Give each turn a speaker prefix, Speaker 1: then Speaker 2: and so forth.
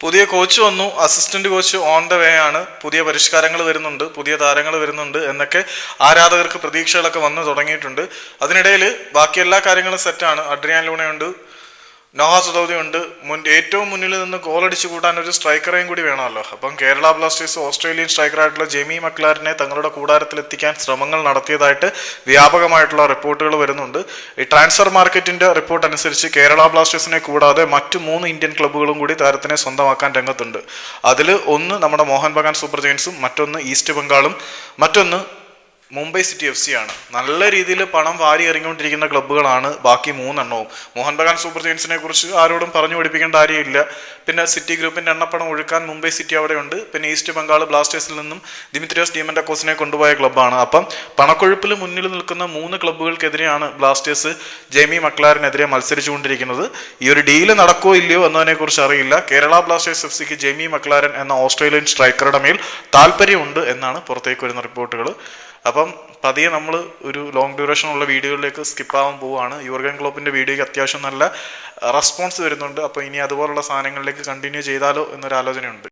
Speaker 1: പുതിയ കോച്ച് വന്നു assistant coach on the way ആണ്. പുതിയ പരിഷ്കാരങ്ങൾ വരുന്നുണ്ട് പുതിയ താരങ്ങൾ വരുന്നുണ്ട് എന്നൊക്കെ ആരാധകർക്ക് പ്രതീക്ഷകളൊക്കെ വന്നു തുടങ്ങിയിട്ടുണ്ട്. അതിനിടയിൽ ബാക്കി എല്ലാ കാര്യങ്ങളും സെറ്റാണ് അഡ്രിയാൻ ലൂണയുണ്ട് നോഹ സദൗദി ഉണ്ട് മുൻ ഏറ്റവും മുന്നിൽ നിന്ന് ഗോൾ അടിച്ചു കൂട്ടാൻ ഒരു സ്ട്രൈക്കറേയും കൂടി വേണമല്ലോ. അപ്പം കേരള ബ്ലാസ്റ്റേഴ്സ് ഓസ്ട്രേലിയൻ സ്ട്രൈക്കറായിട്ടുള്ള ജെമി മക്ലാറിനെ തങ്ങളുടെ കൂടാരത്തിൽ എത്തിക്കാൻ ശ്രമങ്ങൾ നടത്തിയതായിട്ട് വ്യാപകമായിട്ടുള്ള റിപ്പോർട്ടുകൾ വരുന്നുണ്ട്. ഈ ട്രാൻസ്ഫർ മാർക്കറ്റിന്റെ റിപ്പോർട്ട് അനുസരിച്ച് കേരള ബ്ലാസ്റ്റേഴ്സിനെ കൂടാതെ മറ്റു മൂന്ന് ഇന്ത്യൻ ക്ലബ്ബുകളും കൂടി താരത്തിനെ സ്വന്തമാക്കാൻ രംഗത്തുണ്ട്. അതിൽ ഒന്ന് നമ്മുടെ മോഹൻ ബഗാൻ സൂപ്പർ ജയൻസും മറ്റൊന്ന് ഈസ്റ്റ് ബംഗാളും മറ്റൊന്ന് മുംബൈ സിറ്റി എഫ് സി ആണ്. നല്ല രീതിയിൽ പണം വാരി എറിഞ്ഞുകൊണ്ടിരിക്കുന്ന ക്ലബ്ബുകളാണ് ബാക്കി മൂന്നെണ്ണവും. മോഹൻ ബഗാൻ സൂപ്പർ ജയൻസിനെ കുറിച്ച് ആരോടും പറഞ്ഞു പഠിപ്പിക്കേണ്ട കാര്യമില്ല. പിന്നെ സിറ്റി ഗ്രൂപ്പിന്റെ എണ്ണപ്പണം ഒഴുക്കാൻ മുംബൈ സിറ്റി അവിടെയുണ്ട്. പിന്നെ ഈസ്റ്റ് ബംഗാൾ ബ്ലാസ്റ്റേഴ്സിൽ നിന്നും ദിമിത്രിയോസ് കോസിനെ കൊണ്ടുപോയ ക്ലബ്ബാണ്. അപ്പം പണക്കൊഴുപ്പിൽ മുന്നിൽ നിൽക്കുന്ന മൂന്ന് ക്ലബ്ബുകൾക്കെതിരെയാണ് ബ്ലാസ്റ്റേഴ്സ് ജെമി മക്ലാറിനെതിരെ മത്സരിച്ചുകൊണ്ടിരിക്കുന്നത്. ഈ ഒരു ഡീൽ നടക്കോ ഇല്ലയോ എന്നതിനെ കുറിച്ച് അറിയില്ല. കേരള ബ്ലാസ്റ്റേഴ്സ് എഫ് സിക്ക് ജെമി മക്ലാരൻ എന്ന ഓസ്ട്രേലിയൻ സ്ട്രൈക്കറുടെ മേൽ താല്പര്യമുണ്ട് എന്നാണ് പുറത്തേക്ക് വരുന്ന റിപ്പോർട്ടുകൾ. അപ്പം പതിയെ നമ്മൾ ഒരു ലോങ് ഡ്യൂറേഷൻ ഉള്ള വീഡിയോയിലേക്ക് സ്കിപ്പ് ആവാൻ പോവുകയാണ് യുവർഗൻ ക്ലോപ്പിന്റെ വീഡിയോയ്ക്ക് അത്യാവശ്യം നല്ല റെസ്പോൺസ് വരുന്നുണ്ട്. അപ്പോൾ ഇനി അതുപോലുള്ള സാധനങ്ങളിലേക്ക് കണ്ടിന്യൂ ചെയ്താലോ എന്നൊരു ആലോചനയുണ്ട്.